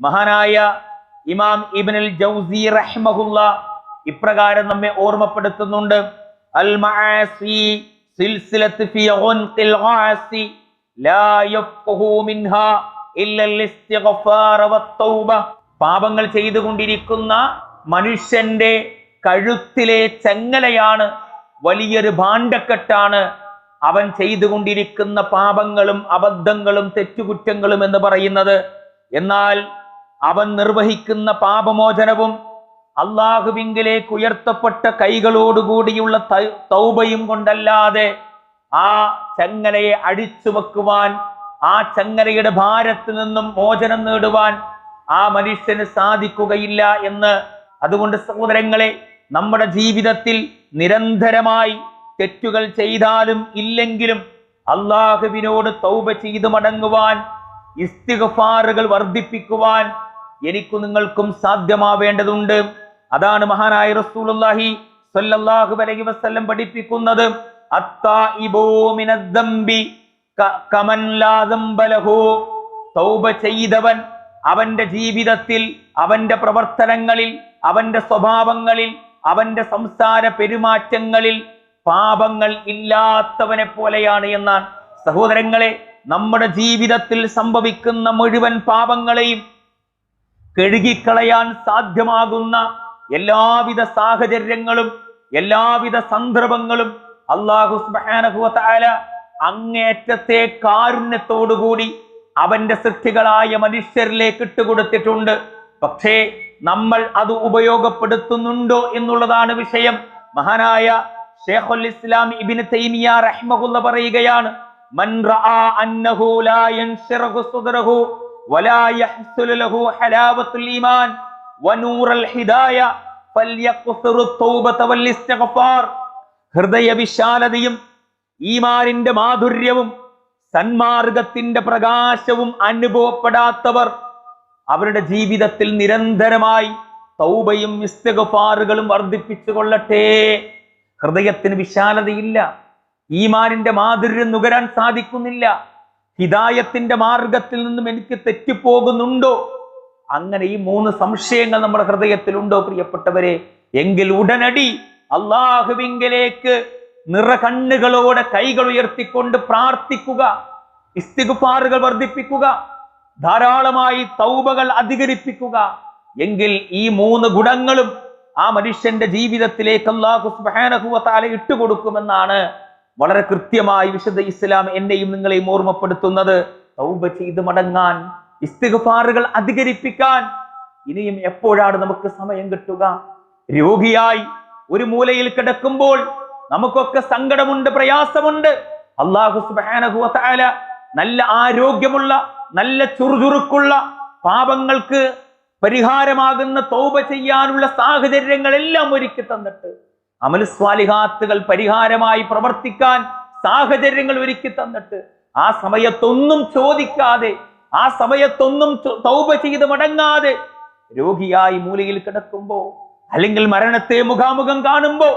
മഹാനായ ഇമാം ഇബ്നുൽ ജൗസി റഹ്മഹുല്ല ഇപ്രകാരം നമ്മെ ഓർമ്മപ്പെടുത്തുന്നുണ്ട്. അൽ മആസി സിൽസിലത്ത് ലാ വത്തൗബ. പാപങ്ങൾ ചെയ്തുകൊണ്ടിരിക്കുന്ന മനുഷ്യന്റെ കഴുത്തിലെ ചെങ്ങലയാണ് വലിയൊരു ഭാണ്ഡക്കെട്ടാണ്. അവൻ ചെയ്തുകൊണ്ടിരിക്കുന്ന പാപങ്ങളും അബദ്ധങ്ങളും തെറ്റുകുറ്റങ്ങളും എന്ന് പറയുന്നത്. എന്നാൽ അവൻ നിർവഹിക്കുന്ന പാപമോചനവും അള്ളാഹുവിങ്കിലേക്ക് ഉയർത്തപ്പെട്ട കൈകളോടുകൂടിയുള്ള തൗബയും കൊണ്ടല്ലാതെ ആ ചങ്ങലയെ അടിച്ചു വെക്കുവാൻ ആ ചങ്ങലയുടെ ഭാരത്തിൽ നിന്നും മോചനം നേടുവാൻ ആ മനുഷ്യന് സാധിക്കുകയില്ല എന്ന് അതുകൊണ്ട് സഹോദരങ്ങളെ നമ്മുടെ ജീവിതത്തിൽ നിരന്തരമായി തെറ്റുകൾ ചെയ്താലും ഇല്ലെങ്കിലും അള്ളാഹുവിനോട് തൗബ ചെയ്തു മടങ്ങുവാൻ ഇസ്തിഗഫാറുകൾ വർദ്ധിപ്പിക്കുവാൻ എനിക്കും നിങ്ങൾക്കും സാധ്യമാവേണ്ടതുണ്ട്. അതാണ് മഹാനായ റസൂലുള്ളാഹി സ്വല്ലല്ലാഹു അലൈഹി വസല്ലം പഠിപ്പിക്കുന്നത്. തൗബ ചെയ്തവൻ അവന്റെ ജീവിതത്തിൽ അവന്റെ പ്രവർത്തനങ്ങളിൽ അവന്റെ സ്വഭാവങ്ങളിൽ അവന്റെ സംസാര പെരുമാറ്റങ്ങളിൽ പാപങ്ങൾ ഇല്ലാത്തവനെ പോലെയാണ് എന്നാണ്. സഹോദരങ്ങളെ നമ്മുടെ ജീവിതത്തിൽ സംഭവിക്കുന്ന മുഴുവൻ പാപങ്ങളെയും കഴുകിക്കളയാൻ സാധ്യമാകുന്ന എല്ലാവിധ സാഹചര്യങ്ങളും എല്ലാവിധ സന്ദർഭങ്ങളും അള്ളാഹു തആല അങ്ങേറ്റത്തെ കാരുണ്യത്തോടുകൂടി അവന്റെ സൃഷ്ടികളായ മനുഷ്യരിലേക്ക് ഇട്ടുകൊടുത്തിട്ടുണ്ട്. പക്ഷേ നമ്മൾ അത് ഉപയോഗപ്പെടുത്തുന്നുണ്ടോ എന്നുള്ളതാണ് വിഷയം. മഹാനായ ഷേഖുൽ ഇസ്ലാം ഇബ്നു തൈമിയ റഹ്മഹുല്ല പറയുകയാണ് മൻ റആ അന്നഹു ലാ യൻശറഹു സുദ്റഹു ഹൃദയ വിശാലതയും ഈമാനിന്റെ മാധുര്യവും സന്മാർഗത്തിന്റെ പ്രകാശവും അനുഭവപ്പെടാത്തവർ അവരുടെ ജീവിതത്തിൽ നിരന്തരമായി തൗബയും ഇസ്തിഗ്ഫാറുകളും വർദ്ധിപ്പിച്ചു കൊള്ളട്ടെ. ഹൃദയത്തിന് വിശാലതയില്ല. ഈമാനിന്റെ മാധുര്യം നുകരാൻ സാധിക്കുന്നില്ല. ഹിദായത്തിന്റെ മാർഗത്തിൽ നിന്നും എനിക്ക് തെറ്റിപ്പോകുന്നുണ്ടോ? അങ്ങനെ ഈ മൂന്ന് സംശയങ്ങൾ നമ്മുടെ ഹൃദയത്തിലുണ്ടോ പ്രിയപ്പെട്ടവരെ? എങ്കിൽ ഉടനടി അള്ളാഹുവിങ്കലേക്ക് നിറകണ്ണുകളോടെ കൈകൾ ഉയർത്തിക്കൊണ്ട് പ്രാർത്ഥിക്കുക ഇസ്തിഗ്ഫാറുകൾ വർദ്ധിപ്പിക്കുക ധാരാളമായി തൗബകൾ അധികരിപ്പിക്കുക. എങ്കിൽ ഈ മൂന്ന് ഗുണങ്ങളും ആ മനുഷ്യന്റെ ജീവിതത്തിലേക്ക് അള്ളാഹു സുബ്ഹാനഹു വ തആല ഇട്ടുകൊടുക്കുമെന്നാണ് വളരെ കൃത്യമായി വിശുദ്ധ ഇസ്ലാം എന്നെയും നിങ്ങളെയും ഓർമ്മപ്പെടുത്തുന്നത്. തൗബ ചെയ്ത് മടങ്ങാൻ ഇസ്തിഗ്ഫാറുകൾ അധികരിപ്പിക്കാൻ ഇനിയും എപ്പോഴാണ് നമുക്ക് സമയം കിട്ടുക? രോഗിയായി ഒരു മൂലയിൽ കിടക്കുമ്പോൾ നമുക്കൊക്കെ സങ്കടമുണ്ട് പ്രയാസമുണ്ട്. അള്ളാഹു നല്ല ആരോഗ്യമുള്ള നല്ല ചുറുചുറുക്കുള്ള പാപങ്ങൾക്ക് പരിഹാരമാകുന്ന തോപ ചെയ്യാനുള്ള സാഹചര്യങ്ങളെല്ലാം ഒരുക്കി തന്നിട്ട് അമൽ സ്വാലിഹാത്തുകൾ പരിഹാരമായി പ്രവർത്തിക്കാൻ സാഹചര്യങ്ങൾ ഒരുക്കി തന്നിട്ട് ആ സമയത്തൊന്നും ചോദിക്കാതെ ആ സമയത്തൊന്നും തൗപ ചെയ്ത് മടങ്ങാതെ രോഗിയായി മൂലയിൽ കിടക്കുമ്പോ അല്ലെങ്കിൽ മരണത്തെ മുഖാമുഖം കാണുമ്പോ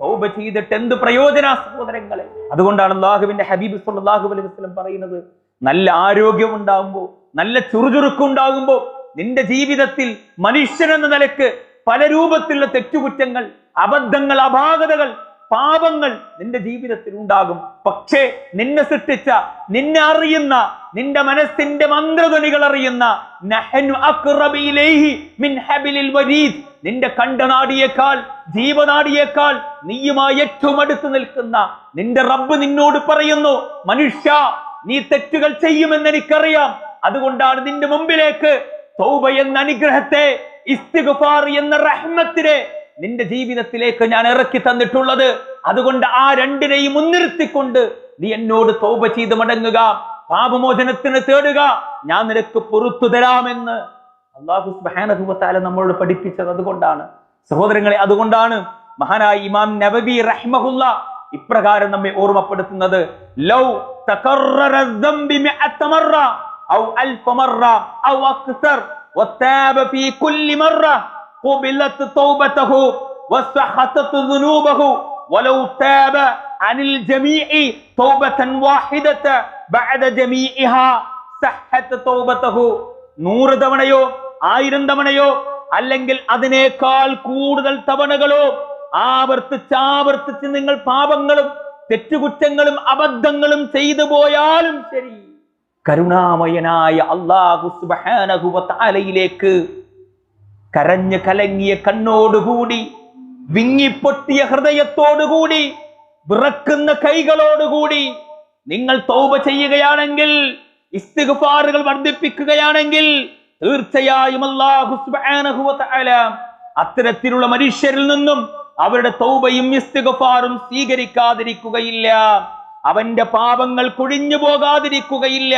തൗബ ചെയ്തിട്ട് എന്ത് പ്രയോജന സഹോദരങ്ങളെ? അതുകൊണ്ടാണ് അള്ളാഹുവിന്റെ ഹബീബ് സല്ലല്ലാഹു അലൈഹി വസല്ലം പറയുന്നത് നല്ല ആരോഗ്യം ഉണ്ടാകുമ്പോൾ നല്ല ചുറുചുറുക്കുണ്ടാകുമ്പോ നിന്റെ ജീവിതത്തിൽ മനുഷ്യനെന്ന നിലയ്ക്ക് പല രൂപത്തിലുള്ള തെറ്റുകുറ്റങ്ങൾ അബദ്ധങ്ങൾ അപാകതകൾ പാപങ്ങൾ നിന്റെ ജീവിതത്തിൽ ഉണ്ടാകും. പക്ഷേ നിന്നെ സൃഷ്ടിച്ച നിന്നെ അറിയുന്ന നിന്റെ മനസ്സിന്റെ മന്ത്രധ്വനികൾ അറിയുന്ന നിന്റെ കണ്ടനാടിയേക്കാൾ ജീവനാടിയേക്കാൾ നീയുമായി ഏറ്റവും അടുത്ത് നിൽക്കുന്ന നിന്റെ റബ്ബ് നിന്നോട് പറയുന്നു മനുഷ്യ നീ തെറ്റുകൾ ചെയ്യുമെന്ന് എനിക്കറിയാം. അതുകൊണ്ടാണ് നിന്റെ മുമ്പിലേക്ക് തൗബ എന്ന അനുഗ്രഹത്തെ ഇസ്തിഗ്ഫാർ എന്ന റഹ്മത്തിനെ നിന്റെ ജീവിതത്തിലേക്ക് ഞാൻ ഇറക്കി തന്നിട്ടുള്ളത്. അതുകൊണ്ട് ആ രണ്ടിനെയും മുൻനിർത്തിക്കൊണ്ട് നീ എന്നോട് തോപ ചെയ്ത് മടങ്ങുക പാപമോചനത്തിന് തേടുക. ഞാൻ നിനക്ക് പുറത്തു തരാമെന്ന് അള്ളാഹു തആല നമ്മളോട് പഠിപ്പിച്ചത് അതുകൊണ്ടാണ്. സഹോദരങ്ങളെ അതുകൊണ്ടാണ് മഹാനായ ഇമാം നബബി റഹ്മഹുല്ല ഇപ്രകാരം നമ്മെ ഓർമ്മപ്പെടുത്തുന്നത്. ലൗ തകററ الذنب مئة مرة أو ألف مرة أو أكثر وتاب في كل مرة قبلت توبته وسحطت ذنوبه ولو تاب عن الجميع توبة واحدة بعد جميعها സഹത്ത് തൗബതഹു നൂറ് തവണയോ ആയിരം തവണയോ അല്ലെങ്കിൽ അതിനേക്കാൾ കൂടുതൽ തവണകളോ ആവർത്തിച്ചാവർത്തിച്ച് നിങ്ങൾ പാപങ്ങളും തെറ്റുകുറ്റങ്ങളും അബദ്ധങ്ങളും ചെയ്തു പോയാലും ശരി കരുണാമയനായ അള്ളാഹുലേക്ക് കരഞ്ഞ് കലങ്ങിയ കണ്ണോടുകൂടി വിങ്ങിപ്പൊട്ടിയ ഹൃദയത്തോടുകൂടി വിറക്കുന്ന കൈകളോടുകൂടി നിങ്ങൾ തൗബ ചെയ്യുകയാണെങ്കിൽ ഇസ്തിഗ്ഫാറുകൾ വർദ്ധിപ്പിക്കുകയാണെങ്കിൽ തീർച്ചയായും അള്ളാഹു അത്തരത്തിലുള്ള മനുഷ്യരിൽ നിന്നും അവരുടെ തൗബയും ഇസ്തിഗ്ഫാറും സ്വീകരിക്കാതിരിക്കുകയില്ല. അവന്റെ പാപങ്ങൾ കുഴിഞ്ഞു പോകാതിരിക്കുകയില്ല.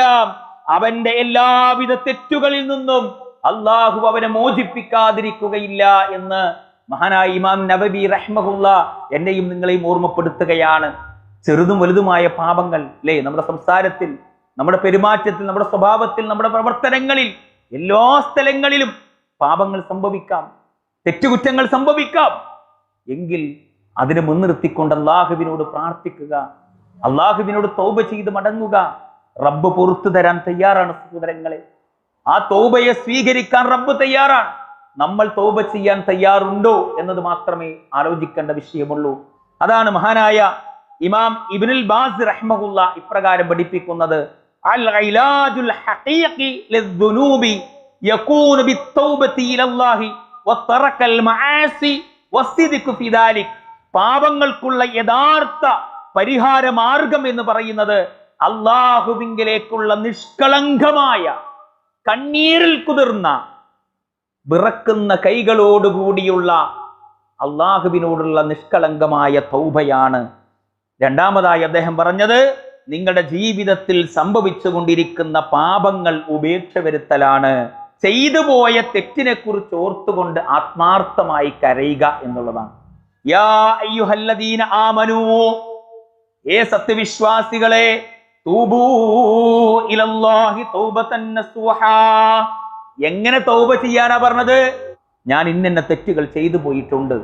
അവന്റെ എല്ലാവിധ തെറ്റുകളിൽ നിന്നും അള്ളാഹു അവനെ മോചിപ്പിക്കാതിരിക്കുകയില്ല എന്ന് മഹാനായ ഇമാം നബബി റഹ്മഹുല്ല എന്നെയും നിങ്ങളെയും ഓർമ്മപ്പെടുത്തുകയാണ്. ചെറുതും വലുതുമായ പാപങ്ങൾ അല്ലേ നമ്മുടെ സംസാരത്തിൽ നമ്മുടെ പെരുമാറ്റത്തിൽ നമ്മുടെ സ്വഭാവത്തിൽ നമ്മുടെ പ്രവർത്തനങ്ങളിൽ എല്ലാ സ്ഥലങ്ങളിലും പാപങ്ങൾ സംഭവിക്കാം. തെറ്റുകുറ്റങ്ങൾ സംഭവിക്കാം. എങ്കിൽ അതിനെ മുൻനിർത്തിക്കൊണ്ട് അള്ളാഹുവിനോട് പ്രാർത്ഥിക്കുക. അള്ളാഹുവിനോട് തൗബ ചെയ്ത് മടങ്ങുക. റബ്ബ് പുറത്തു തരാൻ തയ്യാറാണ് സഹോദരങ്ങളെ. ആ തൗബയെ സ്വീകരിക്കാൻ റബ്ബ് തയ്യാറാണ്. നമ്മൾ തൗബ ചെയ്യാൻ തയ്യാറുണ്ടോ എന്നത് മാത്രമേ ആലോചിക്കേണ്ട വിഷയമുള്ളൂ. അതാണ് മഹാനായ ഇമാം ഇബ്നുൽ ബാസ് റഹ്മഹുല്ല ഇപ്രകാരം പഠിപ്പിക്കുന്നത്. പാപങ്ങൾക്കുള്ള യഥാർത്ഥ പരിഹാര മാർഗം എന്ന് പറയുന്നത് അള്ളാഹുവിങ്കിലേക്കുള്ള നിഷ്കളങ്കമായ കണ്ണീരിൽ കുതിർന്ന വിറക്കുന്ന കൈകളോടുകൂടിയുള്ള അള്ളാഹുവിനോടുള്ള നിഷ്കളങ്കമായ തൗബയാണ്. രണ്ടാമതായി അദ്ദേഹം പറഞ്ഞത് നിങ്ങളുടെ ജീവിതത്തിൽ സംഭവിച്ചുകൊണ്ടിരിക്കുന്ന പാപങ്ങൾ ഉപേക്ഷ വരുത്തലാണ്. ചെയ്തു പോയ തെറ്റിനെ കുറിച്ച് ഓർത്തുകൊണ്ട് ആത്മാർത്ഥമായി കരയുക എന്നുള്ളതാണ്. യാ അയ്യുഹല്ലദീന ആമനൂ ഏ സത്യവിശ്വാസികളെ എങ്ങനെ തൗബ ചെയ്യാനാ പറഞ്ഞത്? ഞാൻ ഇന്നെന്ന തെറ്റുകൾ ചെയ്തു പോയിട്ടുണ്ട്.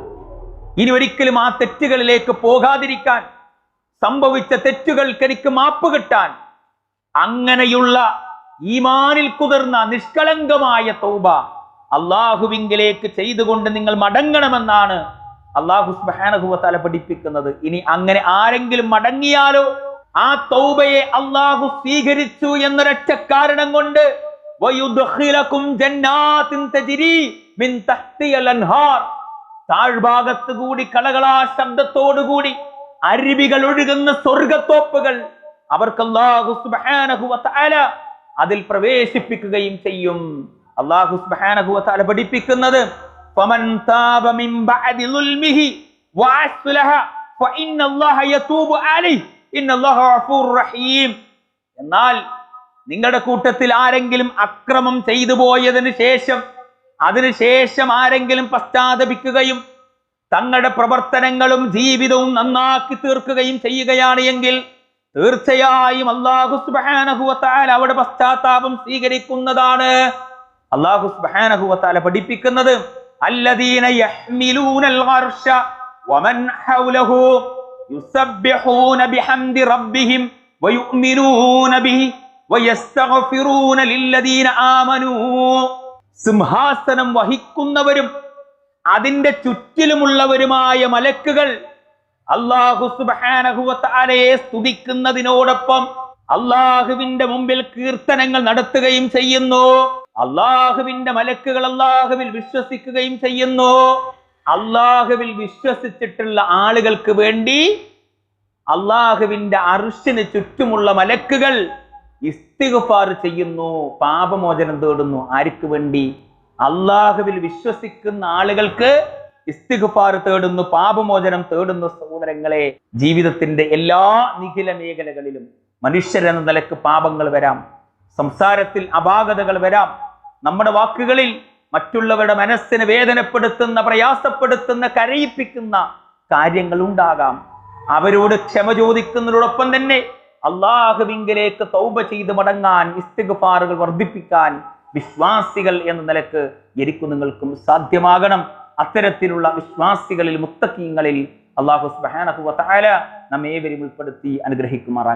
ഇനി ഒരിക്കലും ആ തെറ്റുകളിലേക്ക് പോകാതിരിക്കാൻ സംഭവിച്ച തെറ്റുകൾക്ക് എനിക്ക് മാപ്പ് കിട്ടാൻ അങ്ങനെയുള്ള ഈമാനിൽ കുതിർന്ന നിഷ്കളങ്കമായ തൗബ അള്ളാഹുവിങ്കിലേക്ക് ചെയ്തുകൊണ്ട് നിങ്ങൾ മടങ്ങണമെന്നാണ് അള്ളാഹു സുബ്ഹാനഹുവതആല പഠിപ്പിക്കുന്നത്. ഇനി അങ്ങനെ ആരെങ്കിലും മടങ്ങിയാലോ ആ തൗബയെ അള്ളാഹു സ്വീകരിച്ചു എന്നൊരൊറ്റ കാരണം കൊണ്ട് താഴ്ഭാഗത്ത് കൂടി കളകളാ ശബ്ദത്തോടുകൂടി അരുവികൾ ഒഴുകുന്ന സ്വർഗത്തോപ്പുകൾ അവർക്ക് അല്ലാഹു സുബ്ഹാനഹു വതആല അതിൽ പ്രവേശിപ്പിക്കുകയും ചെയ്യും. അല്ലാഹു സുബ്ഹാനഹു വതആല പഠിപ്പിക്കുന്നത് എന്നാൽ നിങ്ങളുടെ കൂട്ടത്തിൽ ആരെങ്കിലും അക്രമം ചെയ്തു പോയതിനു ശേഷം അതിനുശേഷം ആരെങ്കിലും പശ്ചാത്തപിക്കുകയും തങ്ങളുടെ പ്രവർത്തനങ്ങളും ജീവിതവും നന്നാക്കി തീർക്കുകയും ചെയ്യുകയാണ് എങ്കിൽ തീർച്ചയായും അള്ളാഹു സുബാനഹുവത്താൽ അവിടെ പശ്ചാത്താപം സ്വീകരിക്കുന്നതാണ്. അള്ളാഹു സുബാനഹുവത്താല പഠിപ്പിക്കുന്നത് الذين يحملون العرش ومن حوله يسبحون بحمد ربهم ويؤمنون به ويستغفرون للذين آمنوا സിംഹാസനം വഹിക്കുന്നവരും അതിന്റെ ചുറ്റിലുമുള്ളവരുമായ മലക്കുകൾ അള്ളാഹു സുബാനഹുവത്താലയെ സ്തുതിക്കുന്നതിനോടൊപ്പം അള്ളാഹുവിന്റെ മുമ്പിൽ കീർത്തനങ്ങൾ നടത്തുകയും ചെയ്യുന്നു അള്ളാഹുവിന്റെ മലക്കുകൾ അള്ളാഹുവിൽ വിശ്വസിക്കുകയും ചെയ്യുന്നു. അള്ളാഹുവിൽ വിശ്വസിച്ചിട്ടുള്ള ആളുകൾക്ക് വേണ്ടി അള്ളാഹുവിന്റെ അർഷിന് ചുറ്റുമുള്ള മലക്കുകൾ ഇസ്തിഗ്ഫാർ ചെയ്യുന്നു പാപമോചനം തേടുന്നു. ആർക്ക് വേണ്ടി? അള്ളാഹുവിൽ വിശ്വസിക്കുന്ന ആളുകൾക്ക് ഇസ്തിഗ്ഫാർ തേടുന്നു പാപമോചനം തേടുന്നു. സഹോദരങ്ങളെ ജീവിതത്തിന്റെ എല്ലാ നിഖില മേഖലകളിലും മനുഷ്യരെന്ന നിലയ്ക്ക് പാപങ്ങൾ വരാം. സംസാരത്തിൽ അപാകതകൾ വരാം. നമ്മുടെ വാക്കുകളിൽ മറ്റുള്ളവരുടെ മനസ്സിനെ വേദനപ്പെടുത്തുന്ന പ്രയാസപ്പെടുത്തുന്ന കരയിപ്പിക്കുന്ന കാര്യങ്ങൾ ഉണ്ടാകാം. അവരോട് ക്ഷമ ചോദിക്കുന്നതിനോടൊപ്പം തന്നെ അള്ളാഹുവിങ്കിലേക്ക് തൗബ ചെയ്ത് മടങ്ങാൻ ഇസ്തിഗ്ഫാറുകൾ വർദ്ധിപ്പിക്കാൻ വിശ്വാസികൾ എന്ന നിലയ്ക്ക് എനിക്കും നിങ്ങൾക്കും സാധ്യമാകണം. അത്തരത്തിലുള്ള വിശ്വാസികളിൽ മുത്തക്കീങ്ങളിൽ അള്ളാഹു സുബ്ഹാനഹു വ തആല നമ്മേവരും ഉൾപ്പെടുത്തി അനുഗ്രഹിക്കുമാറാകട്ടെ.